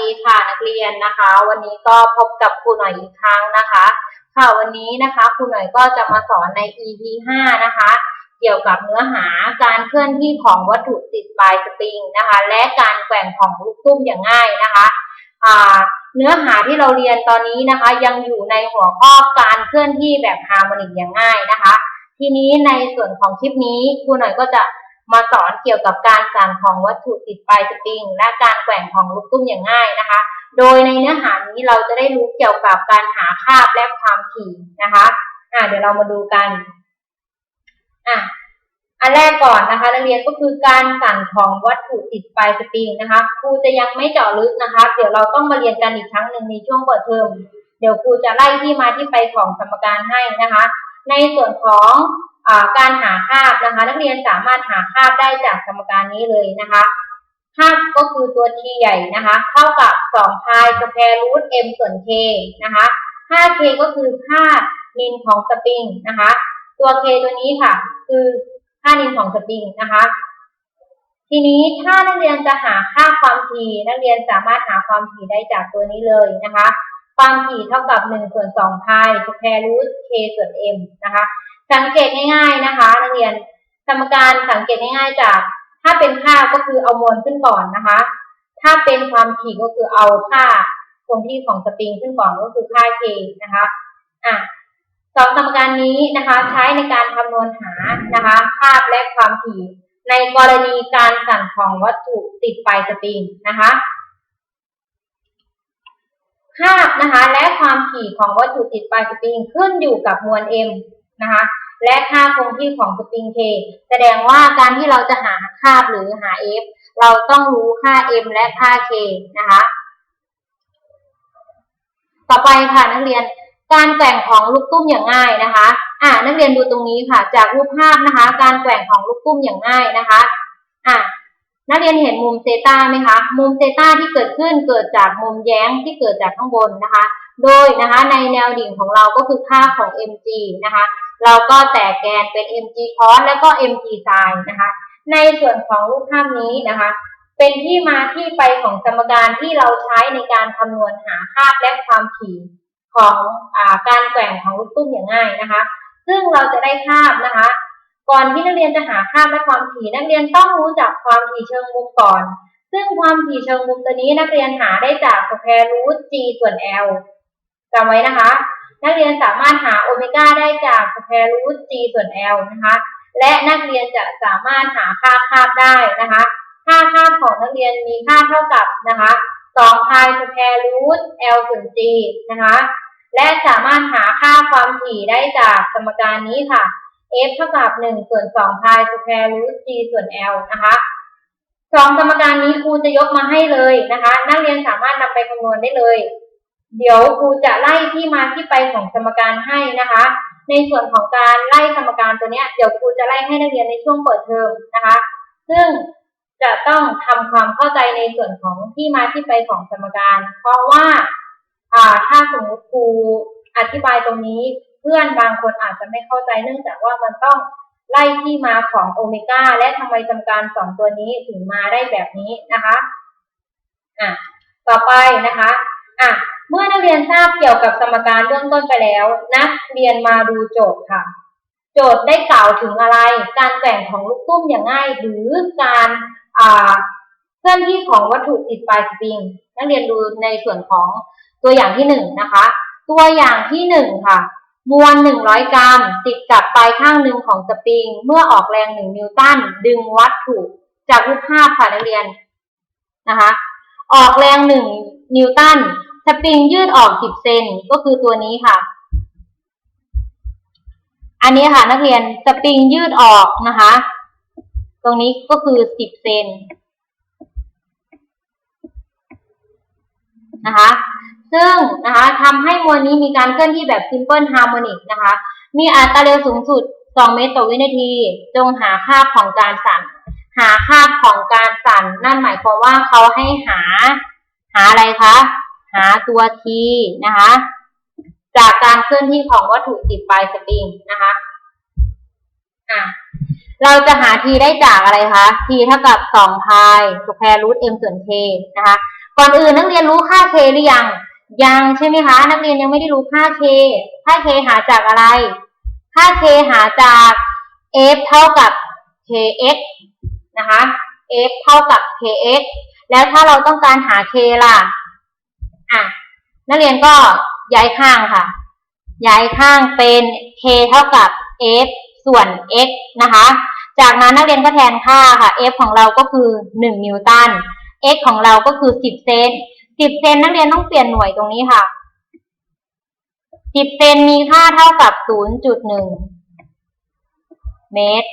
ดีค่ะนักเรียนนะคะ วันนี้ก็พบกับครูหน่อยอีกครั้งนะคะ ค่ะวันนี้นะคะครูหน่อยก็จะมาสอนใน EP 5 นะคะ เกี่ยวกับเนื้อหาการเคลื่อนที่ของวัตถุติดปลายสปริงนะคะ และการแกว่งของลูกตุ้มอย่างง่ายนะคะเนื้อหาที่เราเรียนตอนนี้นะคะ ยังอยู่ในหัวข้อการเคลื่อนที่แบบฮาร์โมนิกอย่างง่ายนะคะ ทีนี้ในส่วนของคลิปนี้ครูหน่อยก็จะ มาสอนเกี่ยวกับการสั่นของวัตถุติดปลายสปริง และการแกว่งของลูกตุ้มอย่างง่ายนะคะ โดยในเนื้อหานี้เราจะได้รู้เกี่ยวกับการหาคาบและความถี่นะคะอ่าเดี๋ยวเรามาดูกันอะอันแรกก่อนนะคะนักเรียนก็คือการสั่นของวัตถุติดปลายสปริงนะคะครูจะยังไม่เจาะลึกนะคะ เดี๋ยวเราต้องมาเรียนกันอีกครั้งหนึ่งในช่วงเปิดเทอมเดี๋ยวครูจะไล่ที่มาที่ไปของสมการให้นะคะ ในส่วนของ การหาคาบนะคะ นักเรียนสามารถหาคาบได้จากสมการนี้เลยนะคะคาบก็คือตัว t ใหญ่นะคะเท่ากับ2พายสแควร์รูท m ส่วน k นะคะ 5k ก็คือค่านินของสปริงนะคะ ตัว k ตัวนี้ค่ะ คือค่านินของสปริงนะคะ ทีนี้ถ้านักเรียนจะหาค่าความถี่นักเรียนสามารถหาความถี่ได้จากตัวนี้เลยนะคะ ความถี่เท่ากับ1ส่วน2พายสแควร์รูท k ส่วน m นะคะ สังเกตง่ายๆนะคะ นักเรียนสมการสังเกตง่ายๆจาก ถ้าเป็นค่าก็คือเอามวลขึ้นก่อนนะคะ ถ้าเป็นความถี่ก็คือเอาค่าคงที่ของสปริงขึ้นก่อนก็คือค่า k นะคะอะสองสมการนี้นะคะใช้ในการคำนวณหานะคะคาและความถี่ในกรณีการสั่นของวัตถุติดปลายสปริงนะคะคานะคะและความถี่ของวัตถุติดปลายสปริงขึ้นอยู่กับมวล m นะคะ และค่าคงที่ของสปริง k แสดงว่าการที่เราจะหาคาบหรือหา f เราต้องรู้ค่า m และค่า k นะคะ ต่อไปค่ะนักเรียนการแกว่งของลูกตุ้มอย่างง่ายนะคะ อ่านักเรียนดูตรงนี้ค่ะ จากรูปภาพนะคะ การแกว่งของลูกตุ้มอย่างง่ายนะคะ อ่านักเรียนเห็นมุมเซตาไหมคะ มุมเซตาที่เกิดขึ้นเกิดจากมุมแย้งที่เกิดจากข้างบนนะคะ โดยนะคะในแนวดิ่งของเราก็คือค่าของ mg นะคะ เราก็แตกแกนเป็น mg cos แล้วก็ mg sin นะคะ ในส่วนของรูปภาพนี้นะคะ เป็นที่มาที่ไปของสมการที่เราใช้ในการคำนวณหาค่าและความถี่ของอาการแกว่งของลูกตุ้มอย่างง่ายนะคะ ซึ่งเราจะได้คาบนะคะ ก่อนที่นักเรียนจะหาค่าและความถี่ นักเรียนต้องรู้จักความถี่เชิงมุมก่อน ซึ่งความถี่เชิงมุมตัวนี้นักเรียนหาได้จากสแควร์รูท g ส่วน l จำไว้นะคะ นักเรียนสามารถหาโอเมก้าได้จากสแควรูท g ส่วน l นะคะ และนักเรียนจะสามารถหาค่าคาบได้นะคะ ค่าคาบของนักเรียนมีค่าเท่ากับนะคะ2พายสแควร์รูท l ส่วน g นะคะ และสามารถหาค่าความถี่ได้จากสมการนี้ค่ะ f เท่ากับ 1 ส่วน2พายสแควร์รูท g ส่วน l นะคะสองสมการนี้ครูจะยกมาให้เลยนะคะ นักเรียนสามารถนำไปคำนวณได้เลย เดี๋ยวครูจะไล่ที่มาที่ไปของสมการให้นะคะ ในส่วนของการไล่สมการตัวเนี้ยเดี๋ยวครูจะไล่ให้นักเรียนในช่วงเปิดเทอมนะคะ ซึ่งจะต้องทำความเข้าใจในส่วนของที่มาที่ไปของสมการ เพราะว่าอ่าถ้าสมมติครูอธิบายตรงนี้เพื่อนบางคนอาจจะไม่เข้าใจเนื่องจากว่ามันต้องไล่ที่มาของโอเมก้าและทำไมสมการสองตัวนี้ถึงมาได้แบบนี้นะคะอะต่อไปนะคะอะ เมื่อนักเรียนทราบเกี่ยวกับสมการเบื้องต้นไปแล้ว นักเรียนมาดูโจทย์ค่ะ โจทย์ได้กล่าวถึงอะไร การแกว่งของลูกตุ้มอย่างง่าย หรือการเคลื่อนที่ของวัตถุติดปลายสปริง นักเรียนดูในส่วนของตัวอย่างที่หนึ่งนะคะ ตัวอย่างที่หนึ่งค่ะ มวลหนึ่งร้อยกรัมติดกับปลายข้างหนึ่งของสปริง เมื่อออกแรงหนึ่งนิวตันดึงวัตถุจากรูปภาพค่ะนักเรียนนะคะ ออกแรงหนึ่งนิวตัน สปริงยืดออกสิบเซนก็คือตัวนี้ค่ะ อันนี้ค่ะนักเรียนสปริงยืดออกนะคะ ตรงนี้ก็คือสิบเซนนะคะ ซึ่งนะคะทำให้มวลนี้มีการเคลื่อนที่แบบ simple harmonic นะคะ มีอัตราเร็วสูงสุด 2 เมตรต่อวินาที จงหาค่าของการสั่น หาค่าของการสั่น นั่นหมายความว่าเขาให้หา หาอะไรคะ หาตัว t นะคะ จากการเคลื่อนที่ของวัตถุติดปลายสปริงนะคะอะเราจะหา t ได้จากอะไรคะ t เท่ากับ2พายสแควร์รูท m ส่วน k นะคะกก่อนอื่นนักเรียนรู้ค่า k หรือยังยังใช่ไหมคะ นักเรียนยังไม่ได้รู้ค่า k ค่า k หาจากอะไร ค่า k หาจาก f เท่ากับ kx นะคะ f เท่ากับ kx แล้วถ้าเราต้องการหา k ล่ะ อะนักเรียนก็ย้ายข้างค่ะ ย้ายข้างเป็น k เท่ากับ f ส่วน x นะคะ จากนั้นนักเรียนก็แทนค่าค่ะ f ของเราก็คือ 1 นิวตัน x ของเราก็คือ 10 เซน10 เซนนักเรียนต้องเปลี่ยนหน่วยตรงนี้ค่ะ 10 เซนมีค่าเท่ากับ 0.1 เมตร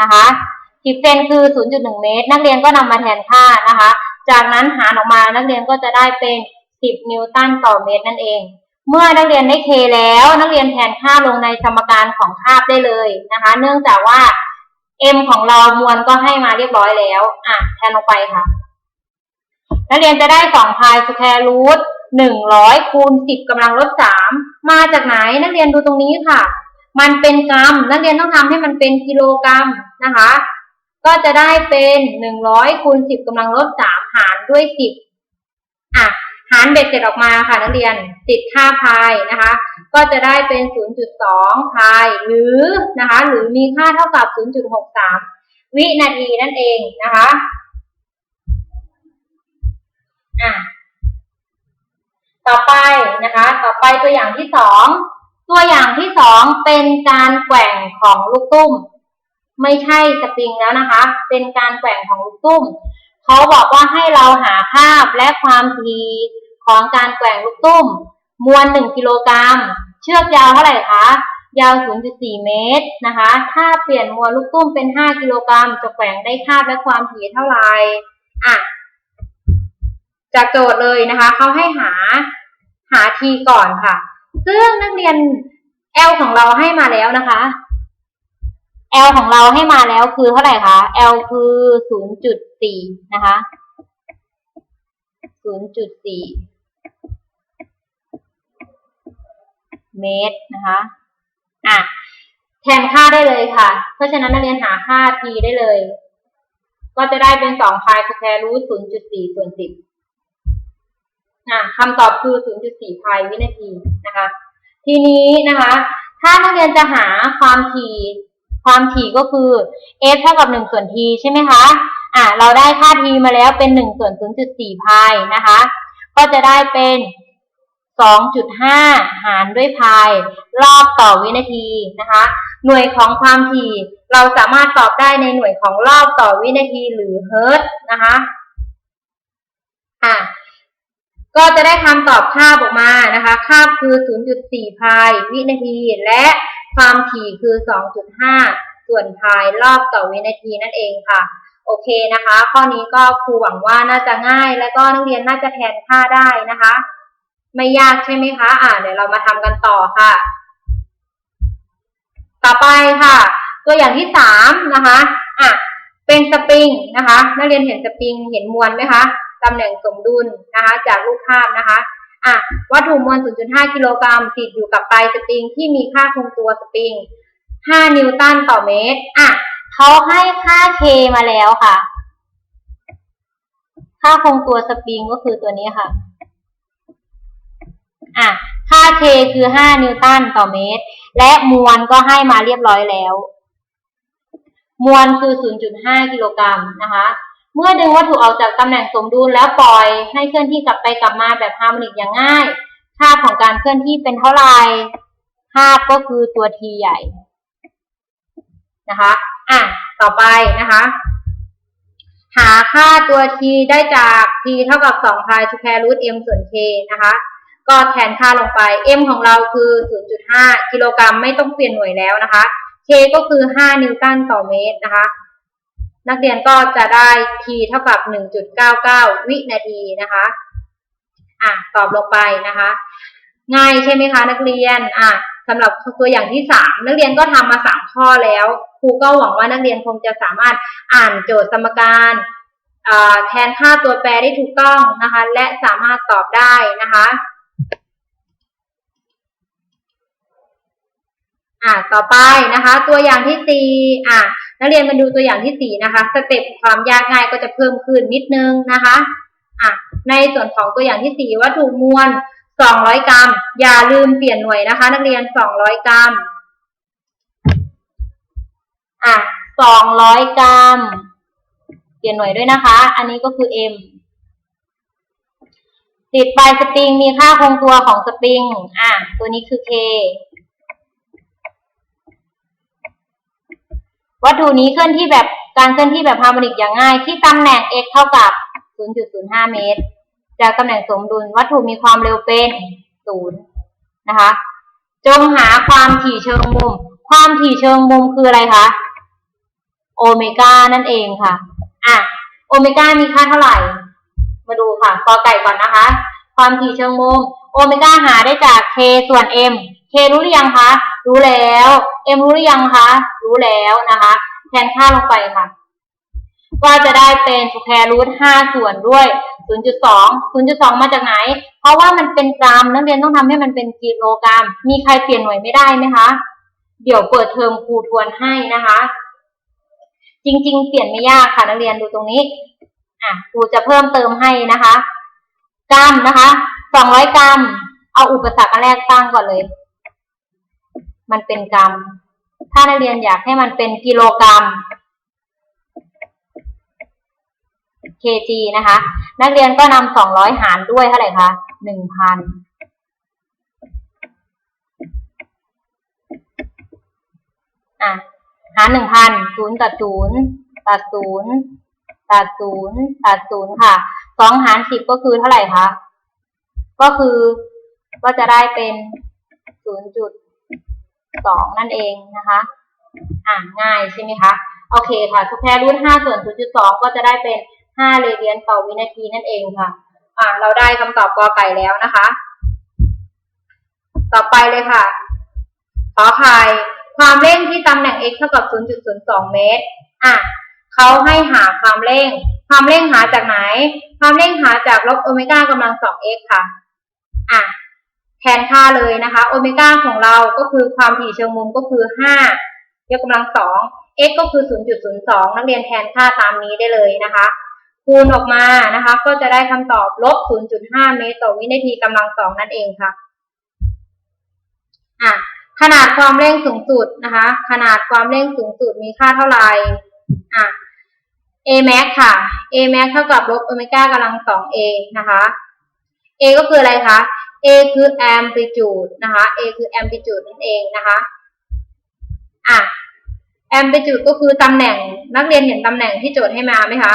นะคะ10เซนคือ 0.1 เมตร นักเรียนก็นำมาแทนค่านะคะ จากนั้นหารออกมานักเรียนก็จะได้เป็น 10 นิวตันต่อเมตรนั่นเอง เมื่อนักเรียนได้ k แล้ว นักเรียนแทนค่าลงในสมการของคาบได้เลยนะคะ เนื่องจากว่า m ของเรามวลก็ให้มาเรียบร้อยแล้ว อะ แทนลงไปค่ะ นักเรียนจะได้2พายสแควร์รูท100คูณ10กำลังลบ3มาจากไหนนักเรียนดูตรงนี้ค่ะ มันเป็นกรัม นักเรียนต้องทำให้มันเป็นกิโลกรัมนะคะ ก็จะได้เป็น100คูณ10กำลังลบ3หารด้วย 10อะ หารเบ็ดเสร็จออกมาค่ะนักเรียนติดค่าพายนะคะ ก็จะได้เป็น 0.2พายหรือนะคะ หรือมีค่าเท่ากับ 0.63 วินาทีนั่นเองนะคะอะต่อไปนะคะ ต่อไปตัวอย่างที่สองตัวอย่างที่สองเป็นการแกว่งของลูกตุ้ม ไม่ใช่สปริงแล้วนะคะ เป็นการแกว่งของลูกตุ้มเขาบอกว่าให้เราหาคาบและความถี่ ของการแกว่งลูกตุ้ม มวล 1 กิโลกรัม เชือกยาวเท่าไหร่คะ ยาว 0.4 เมตรนะคะ ถ้าเปลี่ยนมวลลูกตุ้มเป็น 5 กิโลกรัม จะแกว่งได้คาบและความถี่เท่าไหร่ อะ จากโจทย์เลยนะคะ เขาให้หาหาทีก่อนค่ะ ซึ่งนักเรียน L ของเราให้มาแล้วนะคะ L ของเราให้มาแล้วคือเท่าไหร่คะ L คือ 0.4 นะคะ 0.4 เมตรนะคะอะแทนค่าได้เลยค่ะ เพราะฉะนั้นนักเรียนหาค่า t ได้เลย ก็จะได้เป็น2พายสแควร์รูท0.4ส่วน10อะคำตอบคือ 0.4พายวินาทีนะคะ ทีนี้นะคะ ถ้านักเรียนจะหาความถี่ความถี่ก็คือ f เท่ากับ1ส่วน t ใช่ไหมคะ อะ เราได้ค่า t มาแล้วเป็น1ส่วน0.4 พายนะคะ ก็จะได้เป็น 2.5 หารด้วยพาย รอบต่อวินาทีนะคะ หน่วยของความถี่เราสามารถตอบได้ในหน่วยของรอบต่อวินาทีหรือเฮิร์ตนะคะอะก็จะได้คำตอบค่าออกมานะคะ ค่าคือ 0.4 พายวินาที และความถี่คือ 2.5 ส่วนพายรอบต่อวินาทีนั่นเองค่ะ โอเคนะคะ ข้อนี้ก็ครูหวังว่าน่าจะง่าย และก็นักเรียนน่าจะแทนค่าได้นะคะ ไม่ยากใช่ไหมคะ อ่าเดี๋ยวเรามาทำกันต่อค่ะ ต่อไปค่ะ ตัวอย่างที่สามนะคะ อะ เป็นสปริงนะคะ นักเรียนเห็นสปริง เห็นมวลไหมคะตำแหน่งสมดุลนะคะ จากรูปภาพนะคะ อะ วัตถุมวล 0.5 กิโลกรัมติดอยู่กับปลายสปริงที่มีค่าคงตัวสปริง 5 นิวตันต่อเมตร อะเขาให้ค่า K มาแล้วค่ะ ค่าคงตัวสปริงก็คือตัวนี้ค่ะ อะค่า K คือ 5 นิวตันต่อเมตร และมวลก็ให้มาเรียบร้อยแล้ว มวลคือ 0.5 กิโลกรัมนะคะ เมื่อดึงวัตถุออกจากตำแหน่งสมดุลแล้วปล่อยให้เคลื่อนที่กลับไปกลับมาแบบฮาร์โมนิกอย่างง่าย ค่าของการเคลื่อนที่เป็นเท่าไหร่ค่าก็คือตัว t ใหญ่นะคะ อะ ต่อไปนะคะ หาค่าตัว t ได้จาก t เท่ากับ2พายสแคร์รูท m ส่วน k นะคะ ก็แทนค่าลงไป m ของเราคือ 0.5 กิโลกรัมไม่ต้องเปลี่ยนหน่วยแล้วนะคะ k ก็คือ 5 นิวตันต่อเมตรนะคะ นักเรียนก็จะได้ t เท่ากับ 1.99 วินาทีนะคะ อะ ตอบลงไปนะคะ ง่ายใช่ไหมคะ นักเรียน อะสำหรับตัวอย่างที่ 3 นักเรียนก็ทำมา 3 ข้อแล้วครูก็หวังว่านักเรียนคงจะสามารถอ่านโจทย์สมการแทนค่าตัวแปรได้ถูกต้องนะคะ และสามารถตอบได้นะคะ อ่าต่อไปนะคะ ตัวอย่างที่สี่อ่านักเรียนมาดูตัวอย่างที่สี่นะคะ สเต็ปความยากง่ายก็จะเพิ่มขึ้นนิดนึงนะคะอะในส่วนของตัวอย่างที่สี่วัตถุมวล200กรัม อย่าลืมเปลี่ยนหน่วยนะคะ นักเรียน200กรัมอะ200กรัม เปลี่ยนหน่วยด้วยนะคะ อันนี้ก็คือ m ติดปลายสปริงมีค่าคงตัวของสปริง อะ ตัวนี้คือ k วัตถุนี้เคลื่อนที่แบบการเคลื่อนที่แบบฮาร์โมนิกอย่างง่าย ที่ตำแหน่ง x เท่ากับ 0.05 เมตร จากตำแหน่งสมดุลวัตถุมีความเร็วเป็น0นะคะ จงหาความถี่เชิงมุม ความถี่เชิงมุมคืออะไรคะ โอเมก้านั่นเองค่ะ อะ โอเมก้ามีค่าเท่าไหร่ มาดูค่ะกอไก่ก่อนนะคะ ความถี่เชิงมุม โอเมก้าหาได้จาก k ส่วน m k รู้หรือยังคะ รู้แล้ว m รู้หรือยังคะ รู้แล้วนะคะ แทนค่าลงไปค่ะ ก็จะได้เป็นสแควร์รูท5ส่วนด้วย 0.2 0.2 มาจากไหน เพราะว่ามันเป็นกรัมนักเรียนต้องทำให้มันเป็นกิโลกรัม มีใครเปลี่ยนหน่วยไม่ได้ไหมคะ เดี๋ยวเปิดเทอมครูทวนให้นะคะ จริง ๆ เปลี่ยนไม่ยากค่ะนักเรียนดูตรงนี้อะครูจะเพิ่มเติมให้นะคะกรัมนะคะ200กรัม เอาอุปสรรคแรกตั้งก่อนเลย มันเป็นกรัม ถ้านักเรียนอยากให้มันเป็นกิโลกรัม kg นะคะ นักเรียนก็นำ200หารด้วยเท่าไหร่คะ1,000อะหารหนึ่งพันศูนย์ตัดศูนย์ตัดศูนย์ตัดศูนย์ตัดศูนย์ค่ะสองหารสิบก็คือเท่าไหร่คะก็คือก็จะได้เป็นศูนย์จุด สองนั่นเองนะคะอ่าง่ายใช่ไหมคะ โอเคค่ะสแควร์รูทห้าส่วนศูนย์จุดสองก็จะได้เป็นห้าเรเดียนต่อวินาทีนั่นเองค่ะอ่าเราได้คำตอบกอไก่แล้วนะคะ ต่อไปเลยค่ะขอไข่ความเร่งที่ตำแหน่ง x เท่ากับ 0.02 เมตร อะเขาให้หาความเร่ง ความเร่งหาจากไหน ความเร่งหาจากลบโอเมก้ากำลัง 2x ค่ะ อะ แทนค่าเลยนะคะโอเมก้าของเราก็คือความถี่เชิงมุมก็คือ 5 ยกกำลัง2 x ก็คือ 0.02 นักเรียนแทนค่าตามนี้ได้เลยนะคะ คูณออกมานะคะ ก็จะได้คำตอบลบ 0.5 เมตรต่อวินาทีกำลัง2นั่นเองค่ะอะขนาดความเร่งสูงสุดนะคะ ขนาดความเร่งสูงสุดมีค่าเท่าไหร่อะ a max ค่ะ a max เท่ากับลบโอเมก้ากำลัง 2a นะคะ a ก็คืออะไรคะ a คือ amplitude นะคะ a คือ amplitude นั่นเองนะคะอะ amplitude ก็คือตำแหน่งนักเรียนเห็นตำแหน่งที่โจทย์ให้มาไหมคะ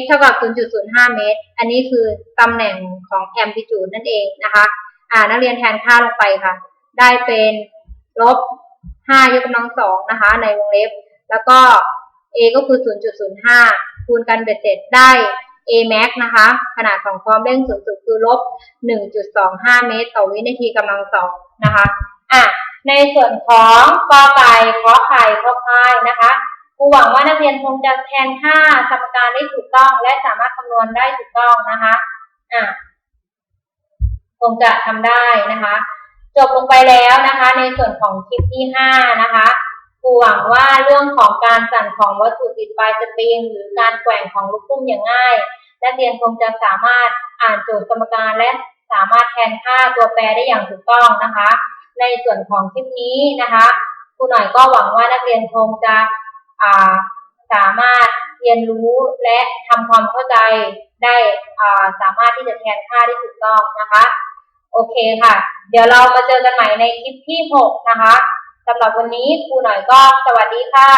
x เท่ากับ 0.05 เมตร อันนี้คือตำแหน่งของ amplitude นั่นเองนะคะ อ่า นักเรียนแทนค่าลงไปค่ะ ได้เป็นลบ 5 ยกกำลังสองนะคะ ในวงเล็บ แล้วก็ a ก็คือ 0.05 คูณกันเบ็ดเสร็จได้ a max นะคะ ขนาดของความเร่งสูงสุดคือลบ 1.25 เมตร ต่อวินาทีกำลังสองนะคะอะในส่วนของกอไก่ขอไข่ขอพายนะคะครูหวังว่านักเรียนคงจะแทนค่าสมการได้ถูกต้อง และสามารถคำนวณได้ถูกต้องนะคะอะคงจะทำได้นะคะ จบลงไปแล้วนะคะ ในส่วนของคลิปที่ห้านะคะ ครูหวังว่าเรื่องของการสั่นของวัตถุติดปลายสปริงหรือการแกว่งของลูกตุ้มอย่างง่ายนักเรียนคงจะสามารถอ่านโจทย์กรรมการและสามารถแทนค่าตัวแปรได้อย่างถูกต้องนะคะ ในส่วนของคลิปนี้นะคะครูหน่อยก็หวังว่านักเรียนคงจะาสามารถเรียนรู้และทำความเข้าใจได้าสามารถที่จะแทนค่าได้ถูกต้องนะคะ โอเคค่ะ เดี๋ยวเรามาเจอกันใหม่ในคลิปที่ 6 นะคะ สำหรับวันนี้ครูหน่อยก็สวัสดีค่ะ